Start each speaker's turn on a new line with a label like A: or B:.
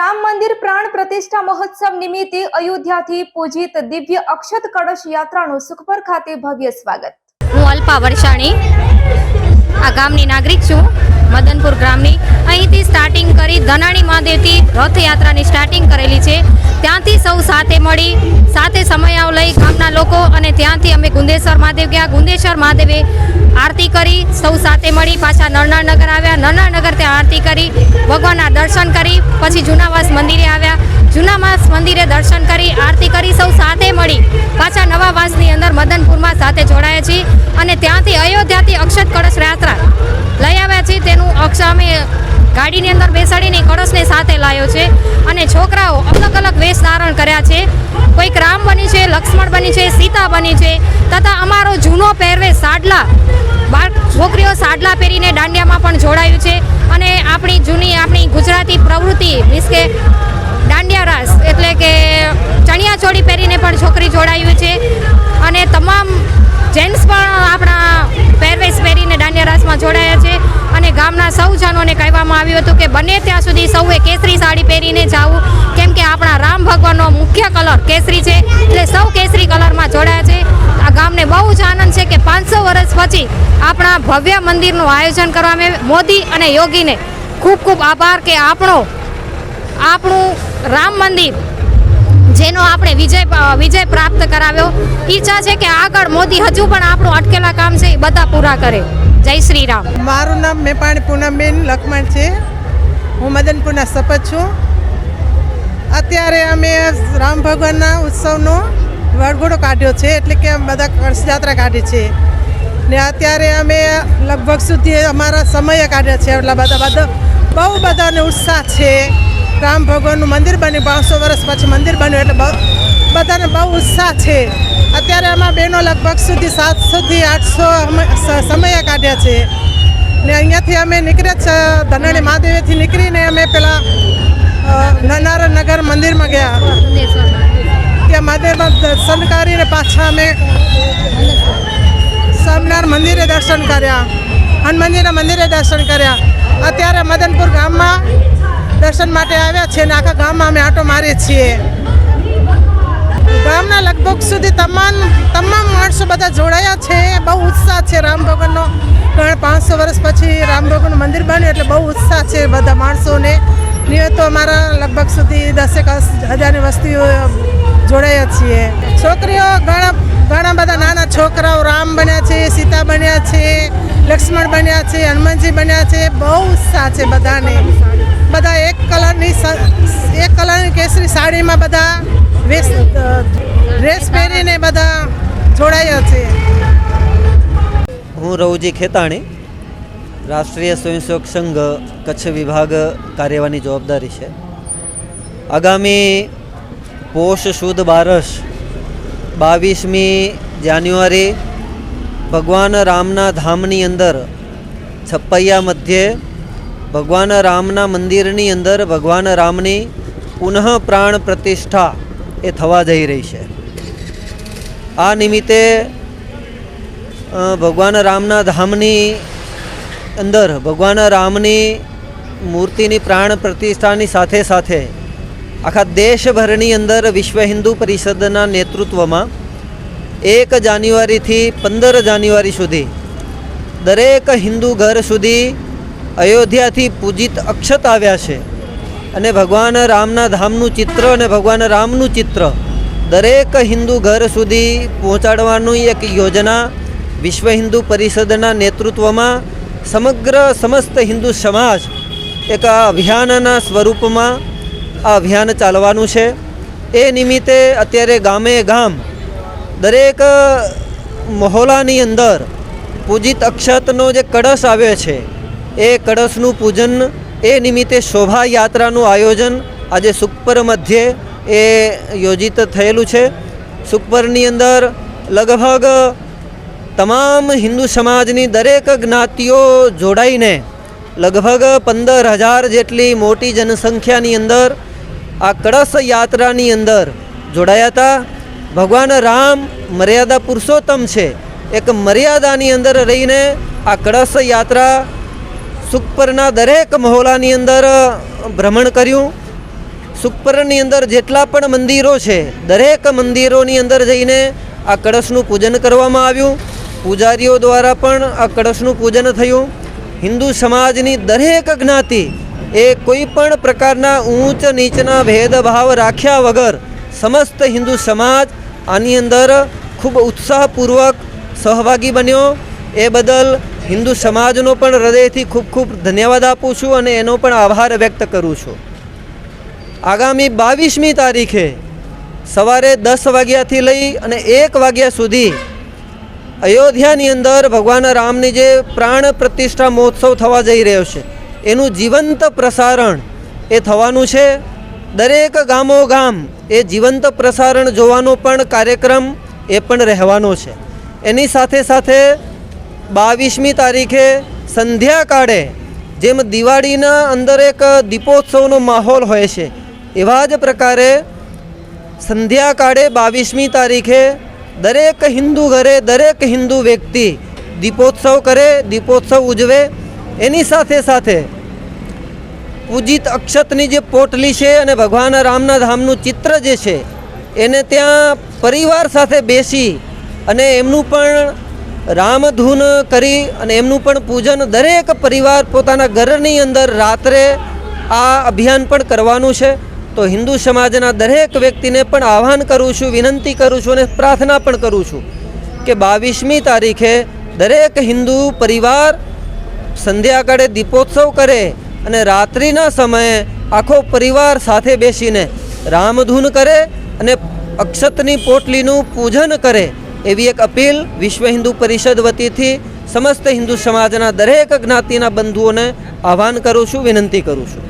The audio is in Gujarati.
A: રામ મંદિર પ્રાણ પ્રતિષ્ઠા મહોત્સવ નિમિત્તે અયોધ્યાથી પૂજિત દિવ્ય અક્ષત કળશ યાત્રાનું સુખપર ખાતે ભવ્ય સ્વાગત.
B: હું અલ્પા વરસાણી આ ગામની નાગરિક છું, મદનપુર ગ્રામની. અહીંથી સ્ટાર્ટિંગ કરી ધનાણી મહાદેવથી રથયાત્રાની સ્ટાર્ટિંગ કરેલી છે. ત્યાંથી સૌ સાથે મળી, સાથે સમયાવ લઈ ગામના લોકો અને ત્યાંથી અમે ગુંદેશ્વર મહાદેવ ગયા. ગુંદેશ્વર મહાદેવે આરતી કરી, સૌ સાથે મળી, પાછા નરનાળનગર આવ્યા. નરનાળનગર ત્યાં આરતી કરી, ભગવાનના દર્શન કરી, પછી જૂનાવાસ મંદિરે આવ્યા. જૂનાવાસ મંદિરે દર્શન કરી, આરતી કરી, સૌ સાથે મળી, પાછા નવા સાથે જોડાયા છીએ અને ત્યાંથી અયોધ્યાથી અક્ષત કળશ યાત્રા લઈ આવ્યા છીએ. તેનું અક્ષ અમે ગાડીની અંદર બેસાડીને કળશને સાથે લાવ્યો છે અને છોકરાઓ અલગ અલગ વેશ ધારણ કર્યા છે. કોઈક રામ બની છે, લક્ષ્મણ બની છે, સીતા બની છે તથા અમારો જૂનો પહેરવેશ સાડલા બાર છોકરીઓ સાડલા પહેરીને દાંડિયામાં પણ જોડાયું છે અને આપણી જૂની આપણી ગુજરાતી પ્રવૃત્તિ મીન્સ કે દાંડિયા રાસ એટલે કે ચણિયા ચોળી પહેરીને પણ છોકરી જોડાયું છે અને તમામ જેન્ટ્સ પણ આપણા પહેરવેશ પહેરીને દાંડિયા રાસમાં જોડાયા છે અને ગામના સૌ જનોને કહેવામાં આવ્યું હતું કે બને ત્યાં સુધી સૌએ કેસરી સાડી પહેરીને જવું. કેમ કે આપણા રામ ભગવાનનો મુખ્ય કલર કેસરી છે. એટલે સૌ કેસરી કલરમાં જોડાયા છે. આ ગામને બહુ જ આનંદ છે કે પાંચસો વર્ષ પછી આપણા ભવ્ય મંદિરનું આયોજન કરવામાં આવ્યું. મોદી અને યોગીને ખૂબ ખૂબ આભાર કે આપણો, આપણું રામ મંદિર જેનો આપણે વિજય વિજય પ્રાપ્ત કરાવ્યો. ઈચ્છા છે કે આગળ મોદી હજુ પણ આપણું અટકેલા કામ છે એ બધા પૂરા કરે. જય શ્રી રામ
C: મારું નામ મેપાણી પૂનમબેન લખમણ છે. હું મદનપુરના સપત છું. અત્યારે અમે રામ ભગવાનના ઉત્સવનો વરઘોડો કાઢ્યો છે, એટલે કે બધા વર્ષયાત્રા યાત્રા કાઢી છે. ને અત્યારે અમે લગભગ સુધી અમારા સમયે કાઢ્યા છે, એટલા બધા બધા બહુ બધાને ઉત્સાહ છે. રામ ભગવાનનું મંદિર બન્યું પાંચસો વર્ષ પછી મંદિર બન્યું એટલે બહુ બધાને બહુ ઉત્સાહ છે. અત્યારે આમાં બહેનો લગભગ સુધી સાતસોથી આઠસો સમય કાઢ્યા છે. ને અહીંયાથી અમે નીકળ્યા છે ધનાણી મહાદેવેથી નીકળીને અમે પેલા નગર મંદિરમાં ગયા. ત્યાં મહાદેવમાં દર્શન કરીને પાછા અમે સોમનાથ મંદિરે દર્શન કર્યા. હનુમાનજીના મંદિરે દર્શન કર્યા. અત્યારે મદનપુર ગામમાં દર્શન માટે આવ્યા છે અને આખા ગામમાં અમે આટો મારીએ છીએ. ગામના લગભગ સુધી તમામ તમામ માણસો બધા જોડાયા છે. બહુ ઉત્સાહ છે રામ ભગવાનનો. કારણ પાંચસો વર્ષ પછી રામ ભગવાનનું મંદિર બન્યું એટલે બહુ ઉત્સાહ છે બધા માણસોને. નિયત તો અમારા લગભગ સુધી દસેક હજારની વસ્તીઓ જોડાયા છીએ. છોકરીઓ ઘણા ઘણા બધા નાના છોકરાઓ રામ બન્યા છે, સીતા બન્યા છે, લક્ષ્મણ બન્યા છે, હનુમાનજી બન્યા છે. બહુ ઉત્સાહ છે બધાને. બધા એક કલરની એક કલરની કેસરી સાડીમાં બધા ડ્રેસ પહેરીને બધા જોડાયા છે.
D: હું રવુજી ખેતાણી. રાષ્ટ્રીય સ્વયંસેવક સંઘ કચ્છ વિભાગ કાર્યવાની જવાબદારી છે. આગામી પોષ સુદ બારસ બાવીસમી જાન્યુઆરી ભગવાન રામના ધામની અંદર છપ્પૈયા મધ્યે ભગવાન રામના મંદિરની અંદર ભગવાન રામની પુનઃ પ્રાણ પ્રતિષ્ઠા એ થવા જઈ રહી છે. આ નિમિત્તે ભગવાન રામના ધામની અંદર, ભગવાન રામની મૂર્તિની પ્રાણ પ્રતિષ્ઠાની સાથે સાથે આખા દેશભરની અંદર વિશ્વ હિન્દુ પરિષદના નેતૃત્વમાં એક જાન્યુઆરીથી પંદર જાન્યુઆરી સુધી દરેક હિન્દુ ઘર સુધી અયોધ્યાથી પૂજિત અક્ષત આવ્યા છે. અને ભગવાન રામના ધામનું ચિત્ર અને ભગવાન રામનું ચિત્ર દરેક હિન્દુ ઘર સુધી પહોંચાડવાની એક યોજના વિશ્વ હિન્દુ પરિષદના નેતૃત્વમાં સમગ્ર સમસ્ત હિન્દુ સમાજ એક અભિયાનના સ્વરૂપમાં આ અભિયાન ચાલવાનું છે. એ નિમિત્તે અત્યારે ગામે ગામ દરેક મહોલાની અંદર પૂજિત અક્ષતનો જે કળશ આવ્યો છે એ કળશનું પૂજન, એ નિમિત્તે શોભાયાત્રાનું આયોજન આજે સુખપર મધ્યે એ યોજિત થયેલું છે. સુખપરની અંદર લગભગ તમામ હિન્દુ સમાજની દરેક જ્ઞાતિઓ જોડાઈને લગભગ પંદર હજાર જેટલી મોટી જનસંખ્યાની અંદર આ કળશ યાત્રાની અંદર જોડાયા હતા. ભગવાન રામ મર્યાદા પુરુષોત્તમ છે. એક મર્યાદાની અંદર રહીને આ કળશ યાત્રા સુખપરના દરેક મહોલાની અંદર ભ્રમણ કર્યું. સુખપરની અંદર જેટલા પણ મંદિરો છે, દરેક મંદિરોની અંદર જઈને આ કળશનું પૂજન કરવામાં આવ્યું. પૂજારીઓ દ્વારા પણ આ કળશનું પૂજન થયું. હિન્દુ સમાજની દરેક જ્ઞાતિ એ કોઈ પણ પ્રકારના ઊંચ નીચના ભેદભાવ રાખ્યા વગર સમસ્ત હિન્દુ સમાજ આની અંદર ખૂબ ઉત્સાહપૂર્વક સહભાગી બન્યો. એ બદલ હિન્દુ સમાજનો પણ હૃદયથી ખૂબ ખૂબ ધન્યવાદ આપું છું અને એનો પણ આભાર વ્યક્ત કરું છું. આગામી બાવીસમી તારીખે સવારે દસ વાગ્યાથી લઈ અને એક વાગ્યા સુધી અયોધ્યાની અંદર ભગવાન રામની જે પ્રાણ પ્રતિષ્ઠા મહોત્સવ થવા જઈ રહ્યો છે, એનું જીવંત પ્રસારણ એ થવાનું છે. દરેક ગામો ગામ એ જીવંત પ્રસારણ જોવાનો પણ કાર્યક્રમ એ પણ રહેવાનો છે. એની સાથે સાથે બાવીસમી તારીખે સંધ્યાકાળે જેમ દિવાળીના અંદર એક દીપોત્સવનો માહોલ હોય છે, એવા જ પ્રકારે સંધ્યાકાળે બાવીસમી તારીખે દરેક હિન્દુ ઘરે દરેક હિન્દુ વ્યક્તિ દીપોત્સવ કરે, દીપોત્સવ ઉજવે. એની સાથે સાથે પૂજિત અક્ષતની જે પોટલી છે અને ભગવાન રામના ધામનું ચિત્ર જે છે, એને ત્યાં પરિવાર સાથે બેસી અને એમનું પણ રામધૂન કરી અને એમનું પણ પૂજન દરેક પરિવાર પોતાના ઘરની અંદર રાત્રે આ અભિયાન પણ કરવાનું છે. તો હિન્દુ સમાજના દરેક વ્યક્તિને પણ આહ્વાન કરું છું, વિનંતી કરું છું અને પ્રાર્થના પણ કરું છું કે બાવીસમી તારીખે દરેક હિન્દુ પરિવાર સંધ્યાકાળે દીપોત્સવ કરે અને રાત્રિના સમયે આખો પરિવાર સાથે બેસીને રામધૂન કરે અને અક્ષતની પોટલીનું પૂજન કરે. એવી એક અપીલ વિશ્વ હિન્દુ પરિષદ વતીથી સમસ્ત હિન્દુ સમાજના દરેક જ્ઞાતિના બંધુઓને આહ્વાન કરું છું, વિનંતી કરું છું.